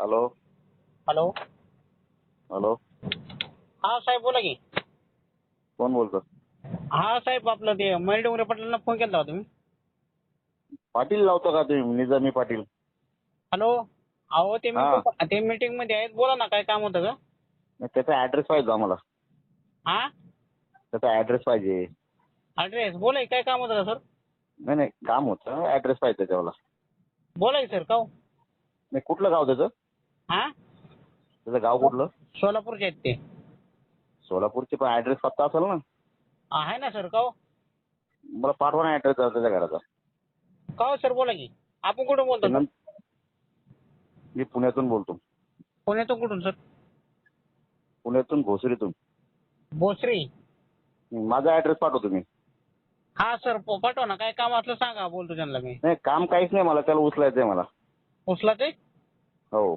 Hello. Hello. Hello. हा साहेब बोला की. कोण बोलतो? हा साहेब आपलं ते मयूर डोंगरे पाटलांना फोन केला होता तुम्ही. पाटील लावतो का तुम्ही? निजामी पाटील. हॅलो. अहो ते हा. meeting- ते मीटिंगमध्ये आहेत. बोला ना काय काम होतं का? नाही, त्याचा ऍड्रेस पाहिजे आम्हाला. हा? त्याचा ऍड्रेस पाहिजे. ऍड्रेस बोला की, काय काम होतं का सर नाही नाही काम होतं. ऍड्रेस पाहिजे त्याच्यावाला. बोला की सर का हो? नाही कुठलं गाव त्याचं? हा? त्याचं गाव कुठलं? सोलापूरचे आहेत ते. सोलापूरचे पण ऍड्रेस पत्ता असेल ना? आहे ना सर का हो? मला पाठवा ना ऍड्रेस त्याच्या घराचा. का हो सर बोला की. आपण कुठून बोलतो? सर? नंत- मी पुण्यातून बोलतो. पुण्यातून कुठून सर पुण्यातून भोसरीतून भोसरी माझा ऍड्रेस पाठव तुम्ही हा सर प- पाठवा ना. काय काम असलं सांगा बोलतो त्यांना मी. नाही काम काहीच नाही मला. त्याला उचलायचंय मला. उचला ते हो.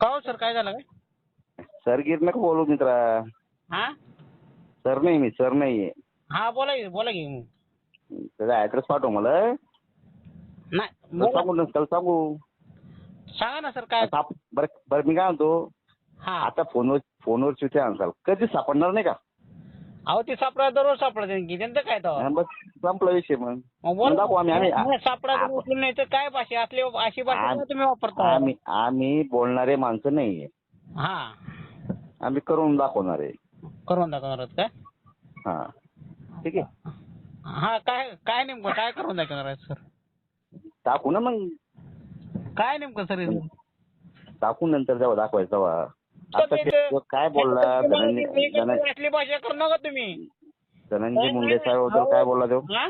का हो सर? काय झालं काय? सर गिर नका बोलू मित्रा. हा? सर नाही मी सर नाहीये. हा बोला की बोला की. त्याचा ऍड्रेस पाठव मला. नाही बोला. सांगू ना त्याला सांगू. सांगा ना सर काय? साप बरं बरं मी काय म्हणतो? हा. आता फोनवर फोनवर चिठ्ठ्या आणसाल. कधी सापडणार नाही का? अहो ते सापडा दररोज सापडत की त्यांचं काय हा, बस संपला विषय मग. मग. दाखवू आम्ही आम्ही नाही, सापडा उचलून नाही तर काय भाषा? असली अशी भाषा का तुम्ही वापरता? आम्ही आम्ही बोलणारे माणसं नाहीये. हा. आम्ही करून दाखवणार आहे. करून दाखवणार आहात काय हा. ठीक आहे. हा काय काय नेमकं? काय करून दाखवणार आहेत सर? टाकू ना मग. काय नेमकं सर? टाकू नंतर जेव्हा दाखवायचं तेव्हा. आता ते- काय बोलला धनंजय असली भाषा करू नका तुम्ही? धनंजय मुंडे साहेब होतं काय बोलला तो? हा?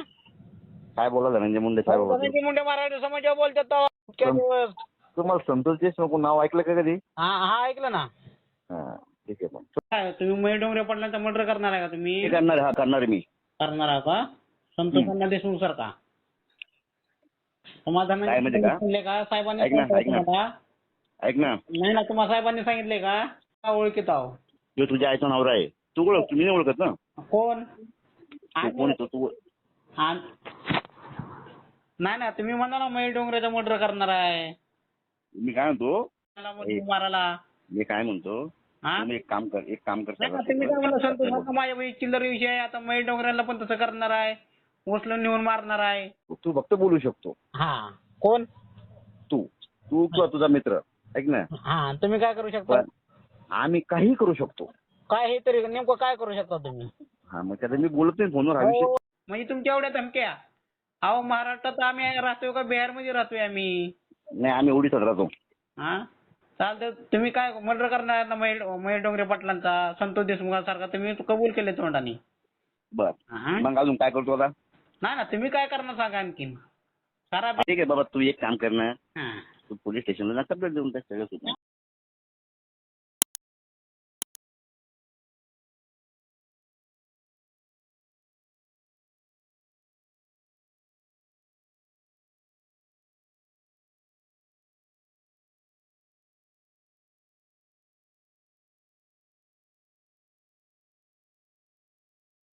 काय बोलला धनंजय मुंडे साहेब होते धनंजय मुंडे मराठी समाजावर बोलतात तेव्हा इतक्या सं- दिवस. तुम्हाला संतोष देशमुख नाव ऐकलं का कधी? हा हा ऐकलं ना. हा ठीक आहे मग काय तुम्ही मयूर डोंगरे पडल्याचा मर्डर करणार आहे का तुम्ही? हे करणार हा करणार मी. करणार आहे का? संतोषांना देशमुख सर का तुम्हाला काय म्हणजे का? का? साहेबांनी ऐक ना, सांगितलं ऐक ना. तुम्हाला? ऐक ना. नाही ना तुम्हाला साहेबांनी सांगितले का? का ओळखीत आहो? तो तुझ्या आईचा नवरा आहे तू ओळख तुम्ही नाही ओळखत ना? कोण? तू कोण येतो? तू आम- नाही ना तुम्ही म्हणा ना मयूर डोंगरेचा मर्डर करणार आहे. मी काय म्हणतो? मला मुलगी मारायला. मी काय म्हणतो? हा? तुम्ही एक काम कर एक काम कर नाही ना, तुम्ही काय म्हणला संतोष हा माझ्या बाई चिल्लर विषय आहे. आता मयूर डोंगरेला पण तसं करणार आहे. उचलून नेऊन मारणार आहे. तू फक्त बोलू शकतो. हा. कोण? तू. तू किंवा तुझा मित्र. ऐक ना. हा तुम्ही काय करू शकता? पण आम्ही काही करू शकतो. काय हे तरी नेमकं काय करू शकता तुम्ही? हा मग त्याला मी बोलत नाही फोनवर हा विषय हो, म्हणजे तुमच्या एवढ्या धमक्या. अहो महाराष्ट्रात आम्ही राहतोय का? बिहारमध्ये राहतोय आम्ही. नाही आम्ही ओडिसात राहतो. हा? चालतं तुम्ही काय मर्डर करणार ना महेश महेश डोंगरे पाटलांचा संतोष देशमुखांसारखा तुम्ही कबूल केले तोंडाने? बर. हा? मग अजून काय करतो आता? नाही ना तुम्ही काय करणार सांगा आणखीन. सारा ठीक आहे बाबा तू एक काम कर ना. हा. पोलीस स्टेशनला ना देऊन टाक सगळं सुद्धा